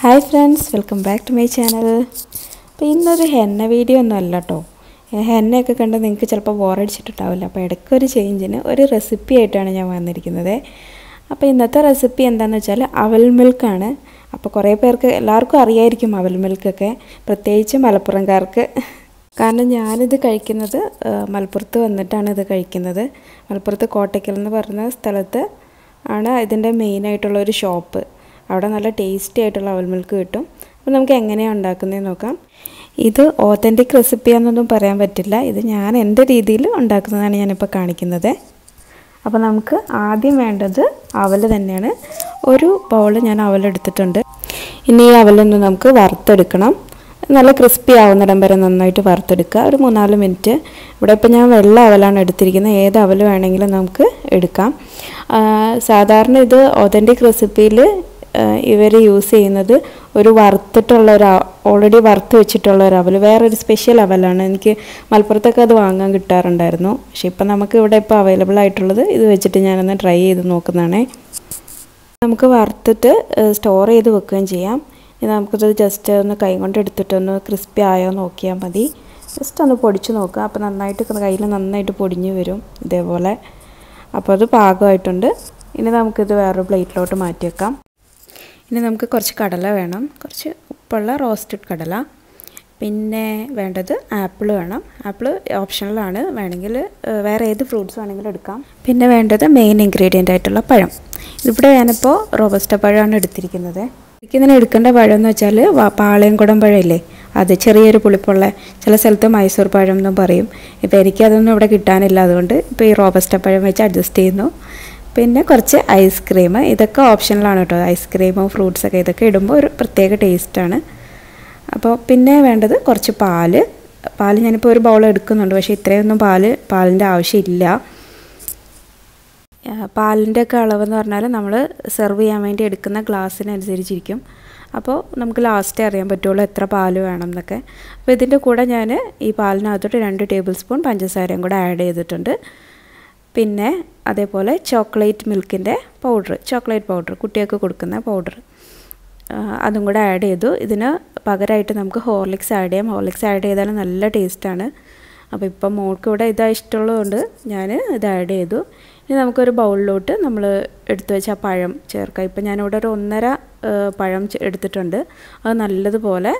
Hi friends welcome back to my channel അപ്പോൾ ഇന്നൊരു henna video ഒന്നും അല്ല കേട്ടോ ഹെന്നയൊക്കെ കണ്ട് നിങ്ങൾക്ക് ചിലപ്പോൾ ബോറടിച്ചിട്ടുണ്ടാവില്ല അപ്പോൾ ഇടയ്ക്കൊരു ചേഞ്ചിന് ഒരു റെസിപ്പി ആയിട്ടാണ് ഞാൻ വന്നിരിക്കുന്നത്. അപ്പോൾ ഇന്നത്തെ റെസിപ്പി എന്താണെന്ന് വെച്ചാൽ അവൽ മിൽക്കാണ് അപ്പോൾ കുറേ പേർക്ക് എല്ലാവർക്കും അറിയായിരിക്കും അവൽ മിൽക്കൊക്കെ പ്രത്യേകിച്ച് മലപ്പുറംകാർക്ക്. കാരണം ഞാനിത് കഴിക്കുന്നത് മലപ്പുറത്ത് വന്നിട്ടാണ് ഇത് കഴിക്കുന്നത്. മലപ്പുറത്ത് കോട്ടയ്ക്കൽ എന്ന് പറഞ്ഞ സ്ഥലത്ത് ആണ് ഇതിന്റെ മെയിനായിട്ടുള്ള ഒരു ഷോപ്പ് അവിടെ നല്ല ടേസ്റ്റി ആയിട്ടുള്ള അവൽ മിൽക്ക് കിട്ടും. അപ്പോൾ നമുക്ക് എങ്ങനെയാണ് ഉണ്ടാക്കുന്നതെന്ന് നോക്കാം. ഇത് ഓത്തന്റിക് റെസിപ്പിയാണെന്നൊന്നും പറയാൻ പറ്റില്ല. ഇത് ഞാൻ എന്റെ രീതിയിൽ ഉണ്ടാക്കുന്നതാണ് ഞാനിപ്പോൾ കാണിക്കുന്നത്. അപ്പോൾ നമുക്ക് ആദ്യം വേണ്ടത് അവൽ തന്നെയാണ്. ഒരു ബൗൾ ഞാൻ അവൽ അവലെടുത്തിട്ടുണ്ട് ഇനി ഈ അവലൊന്ന് നമുക്ക് വറുത്തെടുക്കണം. നല്ല ക്രിസ്പി ആവുന്നിടം വരെ നന്നായിട്ട് വറുത്തെടുക്കുക. ഒരു മൂന്നാൽ മിനിറ്റ്. ഇവിടെ ഇപ്പോൾ ഞാൻ വെള്ള അവലാണ് എടുത്തിരിക്കുന്നത്. ഏത് അവൽ വേണമെങ്കിലും നമുക്ക് എടുക്കാം. സാധാരണ ഇത് ഒതന്റിക് റെസിപ്പിയിൽ ഇവർ യൂസ് ചെയ്യുന്നത് ഒരു വറുത്തിട്ടുള്ള ഒരു ഓൾറെഡി വറുത്ത് വെച്ചിട്ടുള്ള ഒരു അവൽ വേറൊരു സ്പെഷ്യൽ അവലാണ്. എനിക്ക് മലപ്പുറത്തൊക്കെ അത് വാങ്ങാൻ കിട്ടാറുണ്ടായിരുന്നു. പക്ഷെ ഇപ്പം നമുക്ക് ഇവിടെ ഇപ്പോൾ അവൈലബിൾ ആയിട്ടുള്ളത് ഇത് വെച്ചിട്ട് ഞാനൊന്ന് ട്രൈ ചെയ്ത് നോക്കുന്നതാണേ. നമുക്ക് വറുത്തിട്ട് സ്റ്റോർ ചെയ്ത് വെക്കുകയും ചെയ്യാം. ഇനി നമുക്കിത് ജസ്റ്റ് ഒന്ന് കൈ കൊണ്ട് എടുത്തിട്ടൊന്ന് ക്രിസ്പി ആയോ നോക്കിയാൽ മതി. ജസ്റ്റ് ഒന്ന് പൊടിച്ച് നോക്കുക. അപ്പോൾ നന്നായിട്ട് കയ്യിൽ നന്നായിട്ട് പൊടിഞ്ഞ് വരും ഇതേപോലെ. അപ്പോൾ അത് പാകമായിട്ടുണ്ട്. ഇനി നമുക്കിത് വേറൊരു പ്ലേറ്റിലോട്ട് മാറ്റി വെക്കാം. ഇനി നമുക്ക് കുറച്ച് കടല വേണം. കുറച്ച് ഉപ്പുള്ള റോസ്റ്റഡ് കടല. പിന്നെ വേണ്ടത് ആപ്പിൾ വേണം. ആപ്പിൾ ഓപ്ഷണലാണ് വേണമെങ്കിൽ വേറെ ഏത് ഫ്രൂട്ട്സ് വേണമെങ്കിലും എടുക്കാം. പിന്നെ വേണ്ടത് മെയിൻ ഇൻഗ്രീഡിയന്റ് ആയിട്ടുള്ള പഴം. ഇവിടെ ഞാനിപ്പോൾ റോബസ്റ്റ പഴമാണ് എടുത്തിരിക്കുന്നത്. എനിക്കിതിന് എടുക്കേണ്ട പഴം എന്ന് വെച്ചാൽ പാളയംകുടം പഴമില്ലേ? അത് ചെറിയൊരു പുളിപ്പുള്ള ചില സ്ഥലത്ത് മൈസൂർ പഴം എന്നും പറയും. ഇപ്പോൾ എനിക്കതൊന്നും ഇവിടെ കിട്ടാനില്ല. അതുകൊണ്ട് ഇപ്പോൾ ഈ റോബസ്റ്റ പഴം വെച്ച് അഡ്ജസ്റ്റ് ചെയ്യുന്നു. പിന്നെ കുറച്ച് ഐസ്ക്രീം ഇതൊക്കെ ഓപ്ഷനിലാണ് കേട്ടോ ഐസ്ക്രീമും ഫ്രൂട്ട്സൊക്കെ ഇതൊക്കെ ഇടുമ്പോൾ ഒരു പ്രത്യേക ടേസ്റ്റാണ് അപ്പോൾ പിന്നെ വേണ്ടത് കുറച്ച് പാൽ. പാൽ ഞാനിപ്പോൾ ഒരു ബൗൾ എടുക്കുന്നുണ്ട്. പക്ഷേ ഇത്രയൊന്നും പാൽ പാലിന്റെ ആവശ്യമില്ല. പാലിന്റെ ഒക്കെ അളവെന്ന് പറഞ്ഞാൽ നമ്മൾ സെർവ് ചെയ്യാൻ വേണ്ടി എടുക്കുന്ന ഗ്ലാസ്സിനനുസരിച്ചിരിക്കും. അപ്പോൾ നമുക്ക് ലാസ്റ്റേ അറിയാൻ പറ്റുള്ളൂ എത്ര പാൽ വേണം എന്നൊക്കെ. അപ്പോൾ ഇതിന്റെ കൂടെ ഞാൻ ഈ പാലിനകത്തോട്ട് രണ്ട് ടേബിൾ സ്പൂൺ പഞ്ചസാരയും കൂടെ ആഡ് ചെയ്തിട്ടുണ്ട്. പിന്നെ അതേപോലെ ചോക്ലേറ്റ് മിൽക്കിന്റെ പൗഡർ ചോക്ലേറ്റ് പൗഡർ കുട്ടികൾക്ക് കൊടുക്കുന്ന പൗഡർ അതും കൂടെ ആഡ് ചെയ്തു. ഇതിന് പകരമായിട്ട് നമുക്ക് ഹോർലിക്സ് ആഡ് ചെയ്യാം. ഹോർലിക്സ് ആഡ് ചെയ്താൽ നല്ല ടേസ്റ്റാണ് അപ്പോൾ ഇപ്പം മോൾക്ക് ഇവിടെ ഇതാ ഇഷ്ടമുള്ളതുകൊണ്ട് ഞാൻ ഇത് ആഡ് ചെയ്തു. ഇനി നമുക്കൊരു ബൗളിലോട്ട് നമ്മൾ എടുത്തു വെച്ച പഴം ചേർക്കാം. ഇപ്പം ഞാനിവിടെ ഒരു ഒന്നര പഴം എടുത്തിട്ടുണ്ട്. അത് നല്ലതുപോലെ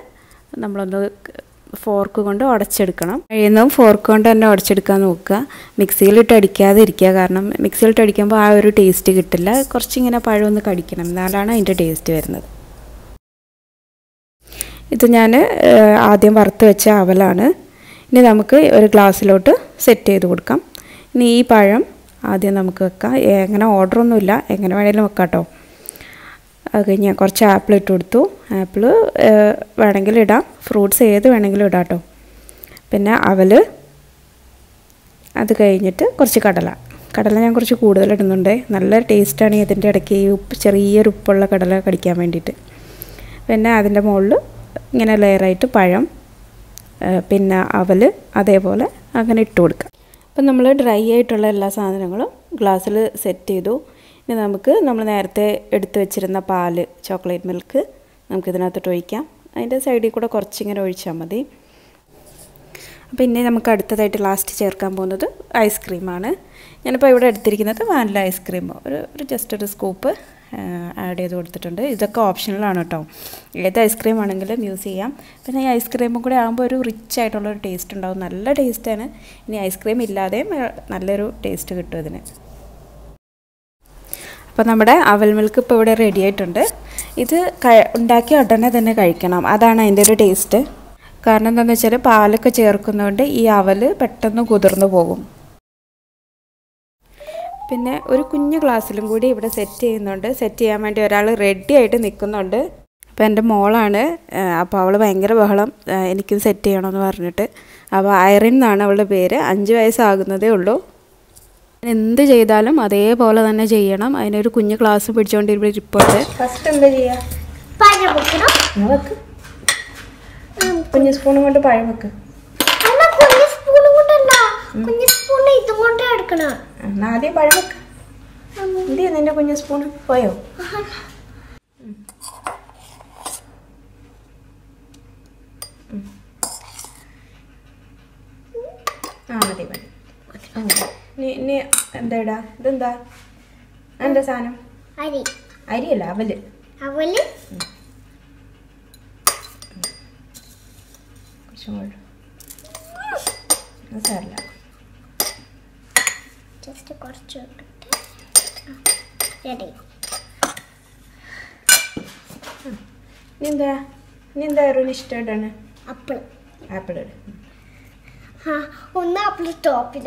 നമ്മളൊന്ന് ഫോർക്ക് കൊണ്ട് ഉടച്ചെടുക്കണം. കഴിയുന്നതും ഫോർക്ക് കൊണ്ട് തന്നെ ഉടച്ചെടുക്കാൻ നോക്കുക. മിക്സിയിലിട്ട് അടിക്കാതെ ഇരിക്കുക കാരണം മിക്സിയിലിട്ട് അടിക്കുമ്പോൾ ആ ഒരു ടേസ്റ്റ് കിട്ടില്ല. കുറച്ചിങ്ങനെ പഴമൊന്ന് കടിക്കണം. എന്നാലാണ് അതിന്റെ ടേസ്റ്റ് വരുന്നത്. ഇത് ഞാൻ ആദ്യം വറുത്ത് വെച്ച അവലാണ്. ഇനി നമുക്ക് ഒരു ഗ്ലാസ്സിലോട്ട് സെറ്റ് ചെയ്ത് കൊടുക്കാം. ഇനി ഈ പഴം ആദ്യം നമുക്ക് വെക്കാം. എങ്ങനെ ഓർഡറൊന്നുമില്ല എങ്ങനെ വേണേലും വെക്കാം കേട്ടോ അത് കുറച്ച് ആപ്പിൾ ഇട്ട് കൊടുത്തു. ആപ്പിൾ വേണമെങ്കിൽ ഇടാം. ഫ്രൂട്ട്സ് ഏത് വേണമെങ്കിലും ഇടാം കേട്ടോ പിന്നെ അവൽ അത് കഴിഞ്ഞിട്ട് കുറച്ച് കടല. കടല ഞാൻ കുറച്ച് കൂടുതൽ ഇടുന്നുണ്ട്. നല്ല ടേസ്റ്റാണ് ഇതിന്റെ ഇടയ്ക്ക് ഈ ഉപ്പ് ചെറിയൊരു ഉപ്പുള്ള കടല കടിക്കാൻ വേണ്ടിയിട്ട്. പിന്നെ അതിന്റെ മുകളിൽ ഇങ്ങനെ ലെയറായിട്ട് പഴം പിന്നെ അവൽ അതേപോലെ അങ്ങനെ ഇട്ട് കൊടുക്കുക. അപ്പം നമ്മൾ ഡ്രൈ ആയിട്ടുള്ള എല്ലാ സാധനങ്ങളും ഗ്ലാസ്സിൽ സെറ്റ് ചെയ്തു. ഇനി നമുക്ക് നമ്മൾ നേരത്തെ എടുത്തു വെച്ചിരുന്ന പാൽ ചോക്ലേറ്റ് മിൽക്ക് നമുക്ക് ഇതിനകത്തോട്ട് ഒഴിക്കാം. അതിന്റെ സൈഡിൽ കൂടെ കുറച്ചിങ്ങനെ ഒഴിച്ചാൽ മതി. അപ്പോൾ ഇനി നമുക്ക് അടുത്തതായിട്ട് ലാസ്റ്റ് ചേർക്കാൻ പോകുന്നത് ഐസ്ക്രീമാണ് ഞാനിപ്പോൾ ഇവിടെ എടുത്തിരിക്കുന്നത് വാനില ഐസ്ക്രീം ഒരു ഒരു ജസ്റ്റ് ഒരു സ്കൂപ്പ് ആഡ് ചെയ്ത് കൊടുത്തിട്ടുണ്ട്. ഇതൊക്കെ ഓപ്ഷണലാണ് കേട്ടോ. ഏത് ഐസ്ക്രീം ആണെങ്കിലും യൂസ് ചെയ്യാം. പിന്നെ ഈ ഐസ്ക്രീമും കൂടെ ആകുമ്പോൾ ഒരു റിച്ച് ആയിട്ടുള്ളൊരു ടേസ്റ്റ് ഉണ്ടാവും. നല്ല ടേസ്റ്റാണ് ഇനി ഐസ്ക്രീം ഇല്ലാതെയും നല്ലൊരു ടേസ്റ്റ് കിട്ടും ഇതിന്. അപ്പോൾ നമ്മുടെ അവൽ മിൽക്ക് ഇപ്പോൾ ഇവിടെ റെഡി ആയിട്ടുണ്ട്. ഇത് ഉണ്ടാക്കിയ ഉടനെ തന്നെ കഴിക്കണം. അതാണ് അതിന്റെ ഒരു ടേസ്റ്റ് കാരണം എന്താണെന്ന് വെച്ചാൽ പാലൊക്കെ ചേർക്കുന്നതുകൊണ്ട് ഈ അവൽ പെട്ടെന്ന് കുതിർന്നു പോകും. പിന്നെ ഒരു കുഞ്ഞു ഗ്ലാസ്സിലും കൂടി ഇവിടെ സെറ്റ് ചെയ്യുന്നുണ്ട്. സെറ്റ് ചെയ്യാൻ വേണ്ടി ഒരാൾ റെഡി ആയിട്ട് നിൽക്കുന്നുണ്ട് അപ്പോൾ എന്റെ മോളാണ് അപ്പോൾ അവൾ ഭയങ്കര ബഹളം എനിക്കും സെറ്റ് ചെയ്യണമെന്ന് പറഞ്ഞിട്ട്. അപ്പോൾ ഐറിൻ എന്നാണ് അവളുടെ പേര്. അഞ്ച് വയസ്സാകുന്നതേ ഉള്ളൂ. എന്ത് ചെയ്താലും അതേപോലെ തന്നെ ചെയ്യണം. അതിനൊരു കുഞ്ഞു ക്ലാസ് പിടിച്ചോണ്ടിരിക്കും റിപ്പോർട്ട് ഫസ്റ്റ് എന്താ ചെയ്യുക കുഞ്ഞു സ്പൂണും കൊണ്ട് പഴം വെക്ക്. അല്ല കുഞ്ഞു സ്പൂണും കൊണ്ടല്ല. കുഞ്ഞു സ്പൂൺ ഇതും കൊണ്ട് എടുക്കണം. എന്നാ ആദ്യം പഴം വെക്ക്. എന്തിയാ നിന്റെ കുഞ്ഞു സ്പൂൺ പോയോ. ആ മതി മതി. ആ, നീ നീ എന്താ ഇടാ ഇതെന്താ? എന്താ സാധനം? അരി. അരിയല്ല അവൽ. അവൽ? കുറച്ചും കൂടെ. അത് സാരില്ല. ജസ്റ്റ് കുറച്ച് റെഡി ഇനി എന്താ? ഇനി എന്താ ഇഷ്ടമായിട്ടാണ് ആപ്പിൾ. ആപ്പിൾ ഒന്ന് ആപ്പിൾ ആപ്പിൾ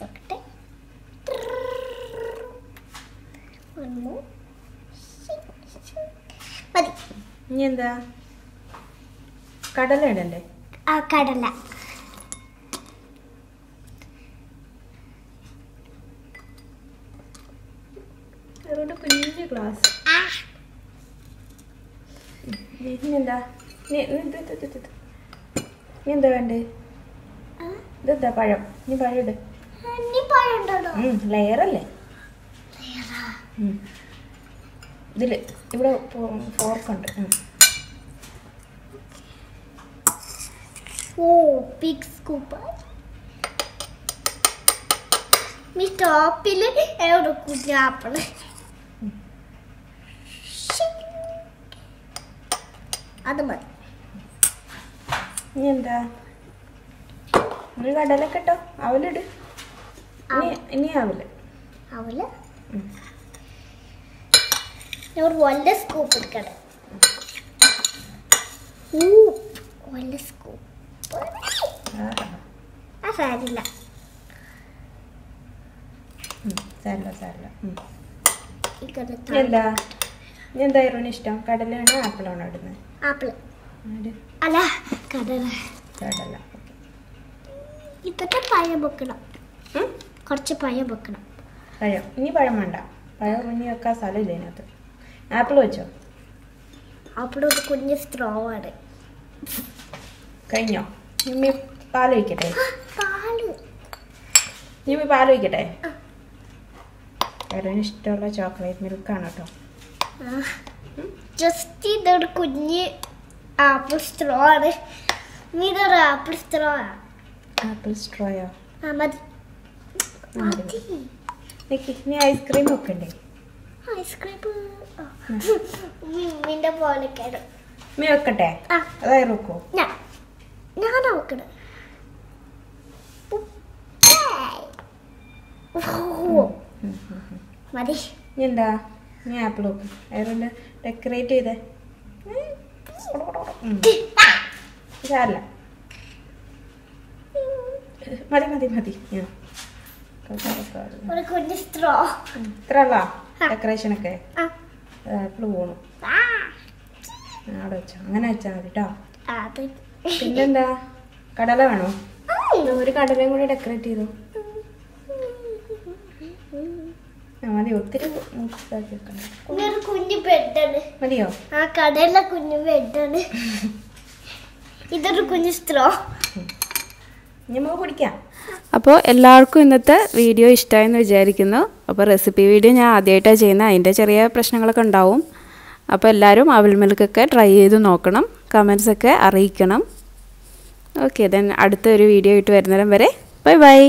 നോക്കട്ടെ. മതി. ഇനി എന്താ? കടല ഇടണ്ടേ? ആ കടല. അതുകൊണ്ട് കുഞ്ഞു ഗ്ലാസ് ആ. ഇനി എന്താ നീ എന്താ വേണ്ടേ? ഇതെന്താ പഴം? നീ പഴം ഇട്. ലെയറല്ലേ? ഇതിൽ ഇവിടെ ഫോർക്കുണ്ട്. ഓ ബിഗ് സ്കൂപ്പ് ഈ ടോപ്പിൽ എവിടെ കുഞ്ഞു ആപ്പിൾ അത് മതി. ഇനി എന്താ? ഒരു കടലൊക്കെ അവലിട്. ഇനി. ഒരു സ്കൂപ്പ് എടുക്കട്ടെ. സ്കൂപ്പ് ആ, സാരില്ല സാരില്ല. സാരില്ല എന്താ? എന്തായിരുന്നു ഇഷ്ടം? കടലാണോ ആപ്പിളാണോ ഇടുന്നത് ആപ്പിൾ. ഇട്. അല്ല കടല. കടല ഇപ്പത്തെ പഴം വെക്കണം? കുറച്ച് പഴം വെക്കണം. പഴം. ഇനി പഴം വേണ്ട. പഴം ഇനി വെക്കാൻ സ്ഥലമില്ല അതിനകത്ത് ആപ്പിൾ വെച്ചോ? ആപ്പിൾ ഒരു കുഞ്ഞ് സ്ട്രോ ആണ്. കഴിഞ്ഞോ? ഇനി പാൽ ഒഴിക്കട്ടെ? പാൽ. ഇനി പാൽ ഒഴിക്കട്ടെ? ആ. കരന് ഇഷ്ടമുള്ള ചോക്ലേറ്റ് മിൽക്കാണ് കേട്ടോ. ജസ്റ്റ് ഇതൊരു കുഞ്ഞ് ആപ്പിൾ സ്ട്രോ ആണ്. ഇതൊരു ആപ്പിൾ സ്ട്രോ ആണ്. ആപ്പിൾ സ്ട്രോയോ ആ മതി. ഇനി ഐസ്ക്രീം വെക്കണ്ടേ ഐസ്ക്രീം പോലെ മീ വെക്കട്ടെ? ആ. അതായത് വെക്കോ. ഞാൻ ഞാൻ നോക്കണ മതി. എന്താ? ഇനി ആപ്പിൾ വെക്കും. അതുകൊണ്ട് ഡെക്കറേറ്റ് ചെയ്തേ. സാരല്ല മതി മതി മതി. ആ. ഇത്രല്ല ആ. ഡെക്കറേഷനൊക്കെ ആ. ആപ്പിൾ പോണു അവിടെ വെച്ചോ. അങ്ങനെ വെച്ചാൽ മതി കേട്ടോ പിന്നെന്താ? കടല വേണോ? ഒരു കടലയും കൂടി ഡെക്കറേറ്റ് ചെയ്തു? മതി. ഒത്തിരി ഇതൊരു കുഞ്ഞു ബെഡാണ് മതിയോ? ആ കടയിലെ കുഞ്ഞു ബെഡാണ് ഇതൊരു കുഞ്ഞു സ്ട്രോ നമുക്ക് കുടിക്കാം. അപ്പോൾ എല്ലാവർക്കും ഇന്നത്തെ വീഡിയോ ഇഷ്ടമായെന്ന് വിചാരിക്കുന്നു. അപ്പോൾ റെസിപ്പി വീഡിയോ ഞാൻ ആദ്യമായിട്ടാണ് ചെയ്യുന്നത് അതിന്റെ ചെറിയ പ്രശ്നങ്ങളൊക്കെ ഉണ്ടാവും. അപ്പോൾ എല്ലാവരും അവൽ മിൽക്കൊക്കെ ട്രൈ ചെയ്ത് നോക്കണം. കമൻസൊക്കെ അറിയിക്കണം. ഓക്കെ ദെൻ അടുത്ത ഒരു വീഡിയോ ഇട്ട് വരുന്നേരം വരെ. Bye bye